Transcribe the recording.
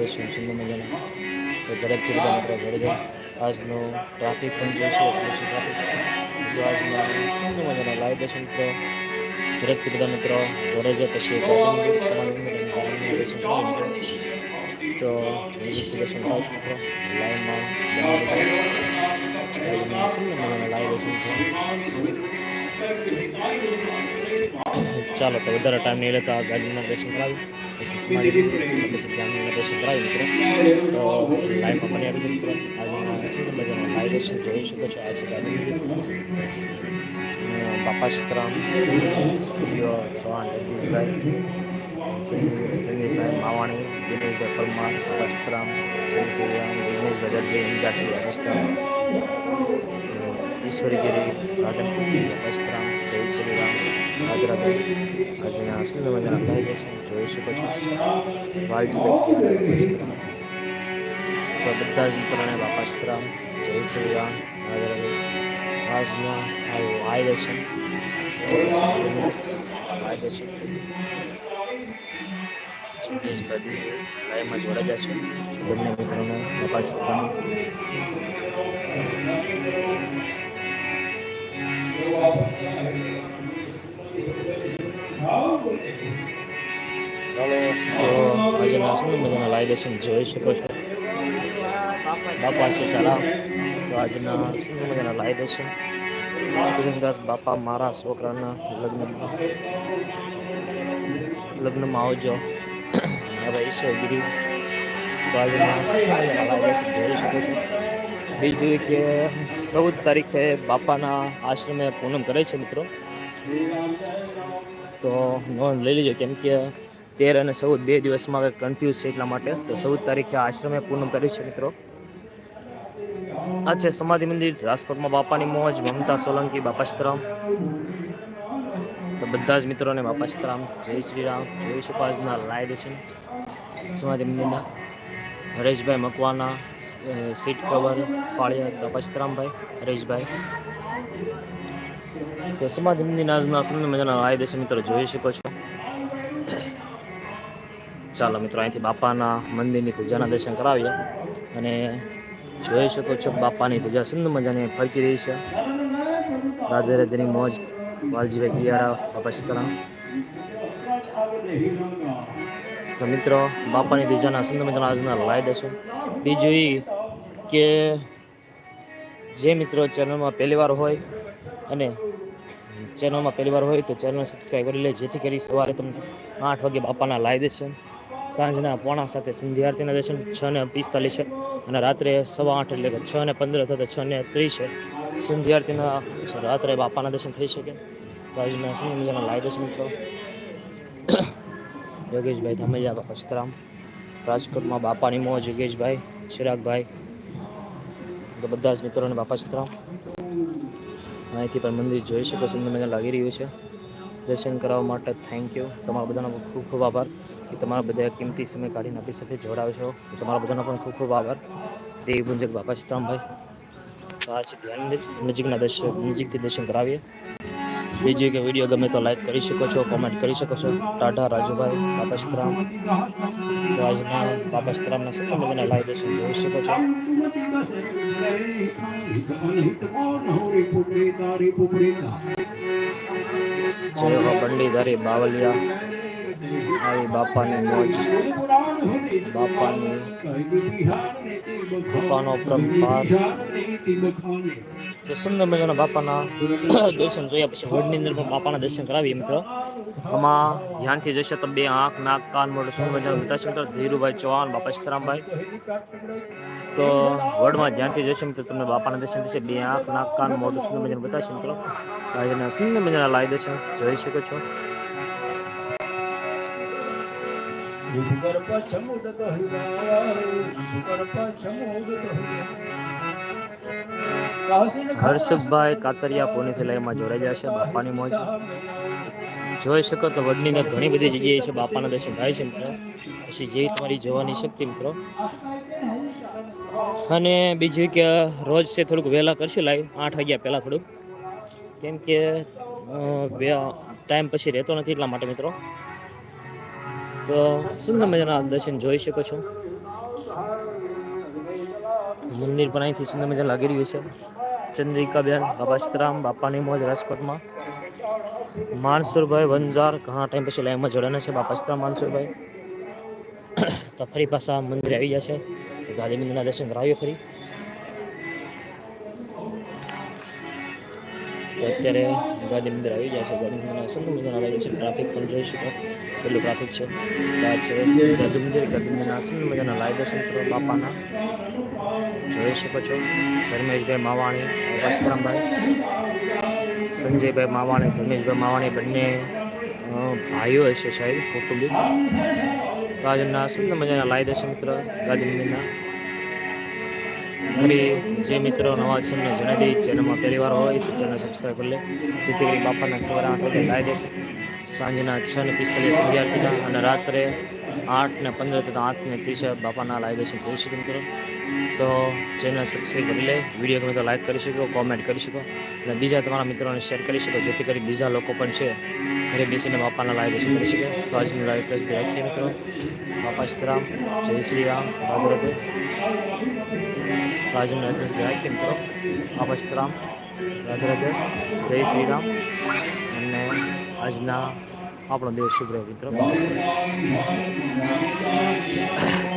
દર્શન સુંદર મજાના તો ઝડપથી બધા મિત્રો જોડે જાય આજનો ટ્રાફિક પણ જોઈશું એટલે શું ટ્રાફિક તો આજના સુંદર મજાના લાઈવ દર્શન મિત્રો ઝડપથી બધા મિત્રો જોડે જાય પછી તો મ્યુઝિકથી દર્શન કરાવશું મિત્રો લાઈવમાં સુંદર મજાના લાઈવ ચાલો તો વધારે ટાઈમ નહીં લેતા ગાડીના દર્શન કરાવી પછી સમાધિ પછી ધ્યાનના દર્શન કરાવી મિત્રો. તો લાઈવમાં બની આવી છે મિત્રો. આજના સુંદર મજાના લાઈવ દર્શન જોઈ શકો છો, આ છે. ગાડી બાપાશ્રામ સ્ટુડિયો ચૌહાણ, જગદીશભાઈ સંગીતભાઈ માવાણી, દિનેશભાઈ પરમાર બાપાશ્રામ જય શ્રી રામ દિનેશભાઈ દરજી અંજાટી બાપાશ્રામ ઈશ્વરીગીરી રાધનપુર બાપાશ્રામ જય શ્રી રામ. રાધે રાધે આજના સુંદર મજાના અંદાજ જોઈ શકો છો વાલજીભાઈ તો બધા જ મિત્રોને બાપાશ્રામ જય શ્રી રામ. રાધે રાધે આજના આવું આય દર્શન આય દર્શન જોડાયા છે. બંને મિત્રોને બાપાશ્રામ તો આજે સુંદર મજાના લાઈ દર્શન જોઈ શકો છો બાપા સીતારામ તો આજના સુંદર મજાના લાઈ દર્શન કુસુમદાસ બાપા મારા છોકરાના લગ્નમાં લગ્નમાં આવજો હવે ઈશ્વરગીરી તો આજના દર્શન જોઈ શકો છો. બીજું કે ચૌદ તારીખે બાપાના આશ્રમે પૂનમ કરે છે મિત્રો. તો નોંધ લઈ લેજો કેમ કે તેર અને ચૌદ બે દિવસમાં કન્ફ્યુઝ છે એટલા માટે. તો ચૌદ તારીખે આશ્રમે પૂનમ કરી છે મિત્રો. આ છે સમાધિ મંદિર, રાજકોટમાં બાપાની મોજ, મમતા સોલંકી બાપાશ્રામ તો બધા જ મિત્રોને બાપાશ્રામ જય શ્રી રામ, જય આજના લાઈવ દર્શન. સમાધિ મંદિરના હરેશભાઈ મકવાના સીટ કવર પાળિયા બાપાશ્રામભાઈ હરેશભાઈ. તો સમાજ હિન્દી આજના સુંદર મજાના આ દર્શન મિત્રો, જોઈ શકો છો. ચાલો મિત્રો, અહીંથી બાપાના મંદિરની ધજાના દર્શન કરાવીએ અને જોઈ શકો છો બાપાની ધજા સુંદર મજાની ફરકી રહી છે. રાધે રાધેની મોજ વાલજીભાઈ કિયારા, બાપા સીતારામ. તો મિત્રો, બાપાની ધજાના સુંદર મજાના આજના લાવી દર્શન બીજું એ કે જે મિત્રો ચેનલમાં પહેલીવાર હોય અને ચેનલમાં પહેલીવાર હોય તો ચેનલ સબસ્ક્રાઈબ કરી લે. જેથી કરી સવારે તમને આઠ વાગે બાપાના લાઈ દર્શન, સાંજના પોણા સાથે સંધ્યા આરતીના દર્શન, છ ને પિસ્તાલીસ અને રાત્રે સવા આઠ એટલે કે છ ને પંદર થતા છ ને ત્રીસ છે. સંધ્યા આરતીના રાત્રે બાપાના દર્શન થઈ શકે. તો આજના સુંદર મજાના લાઈ દર્શન મિત્રો. યોગેશભાઈ ધામેજા બાપા સીતારામ. રાજકોટમાં બાપાની મોજ, યોગેશભાઈ, ચિરાગભાઈ બધા જ મિત્રોને બાપા ચિત્રા અહીંથી પણ મંદિર જોઈ શકો સુંદર મજા લાગી રહ્યું છે. દર્શન કરાવવા માટે થેન્ક યુ તમારા બધાનો ખૂબ ખૂબ આભાર. કે તમારા બધા કિંમતી સમય કાઢીને આપણી સાથે જોડાવ છો. તમારા બધાનો પણ ખૂબ ખૂબ આભાર. દેવી ભુંજક બાપા ચિત્રામભાઈ તો ધ્યાન નજીકના દર્શન, નજીકથી દર્શન કરાવીએ. બીજું કે વીડિયો ગમે તો લાઈક કરી શકો છો કોમેન્ટ કરી શકો છો. ટાઢા રાજુભાઈ બાપા સીતારામ તો આજના બાપા સીતારામના સુંદર મજાના લાઈવ દર્શન જોઈ શકો છો. જય હો બંડીધારી બાવલિયા. આવી બાપાની મોજ. બાપાની, બાપાનો પ્રભાર. તો સુંદર મજાના બાપાના દર્શન જોયા પછી વડની અંદર પણ બાપાના દર્શન કરાવીએ મિત્રો. આમાં ધ્યાનથી જશે તો બે આંખ, નાક, કાન, મોઢું સુંદર મજાનું બતાવશે મિત્રો. ધીરુભાઈ ચૌહાણ, બાપા સીતારામભાઈ. તો વર્ડમાં ધ્યાનથી જશે મિત્રો, તમને બાપાના દર્શન થશે. બે આંખ, નાક, કાન, મોઢું સુંદર મજાનું બતાવશે મિત્રો. આજના સુંદર મજાના લાઈ દર્શન જોઈ શકો છો. હર્ષભાઈ કાતરિયા પોનીથેલાઈમાં લઈમાં જોડાઈ ગયા છે, બાપાની મોજ. જોઈ શકો તો વડની અંદર ઘણી બધી જગ્યાએ છે, બાપાના દર્શન થાય છે, મિત્રો. પછી જેવી તમારી જોવાની શક્તિ, મિત્રો. અને બીજું કે રોજ છે, થોડુંક વહેલા કરશું લાઈવ આઠ વાગ્યા પહેલાં થોડુંક. કેમ કે ટાઈમ પછી રહેતો નથી એટલા માટે, મિત્રો. તો સુંદર મજાના દર્શન જોઈ શકો છો. મંદિર પણ અહીંથી સુંદર મજા લાગી રહ્યું છે. ચંદ્રિકાબેન બાબા સીતારામ બાપાની મોજ રાજકોટમાં. માનસુરભાઈ વંજાર, ઘણા ટાઈમ પછી લાઈનમાં જોડાના છે બાપા માનસુરભાઈ. તો ફરી પાછા મંદિર આવી જશે. ગાંધી મંદિરના દર્શન કરાવીએ ફરી. તો અત્યારે ગાંધી મંદિર આવી જાય છે. ગાંધી મંદિરના તો મજાના લાગે છે. ટ્રાફિક પણ જોઈ શકો. કેટલું ટ્રાફિક છે. ત્યાં છે ગાંધી મંદિર. ગાંધી મંદિરના સુંદર મજાના દર્શન મિત્રો બાપાના. જોઈ શકો છો. ધર્મેશભાઈ માવાણી વસ્ત્રામભાઈ સંજયભાઈ માવાણી, ધર્મેશભાઈ માવાણી બંને ભાઈઓ હશે સાહેબ, કૌટુંબિક. તો આજના સુંદર મજાના લાઈ દર્શન મિત્ર ગાંધી મંદિરના ફરી જે મિત્રો નવા છે, એમને જણાવી દઈએ. ચેનલમાં પહેલી વાર હોય તો ચેનલ સબસ્ક્રાઈબ કરી લે. જેથી કરી બાપાના સવારે આઠ વાગે લાવી દેશે સાંજના છ ને પિસ્તાલીસ વિદ્યાર્થીના અને રાત્રે આઠ ને પંદર તથા આઠ ને ત્રીસ બાપાના લાવી દેશે કરી શકે મિત્રો. તો ચેનલ સબસ્ક્રાઈબ કરી લે. વીડિયો ગમે તો લાઈક કરી શકો કોમેન્ટ કરી શકો. અને બીજા તમારા મિત્રોને શેર કરી શકો. જેથી કરી બીજા લોકો પણ છે, ઘરે બેસીને બાપાના લાઈવ દર્શન કરી શકે. તો આજનું લાઈવ પ્લેસ રાખીએ મિત્રો. બાપા સીતારામ જય શ્રી રામ. રાધે રાધે તો આજનું લાઈવ પ્લેસ રાખીએ મિત્રો બાપા સીતારામ રાધે રાધે જય શ્રી રામ અને આજના આપણો દિવસ શુભ રહે મિત્રો બાપા સીતારામ.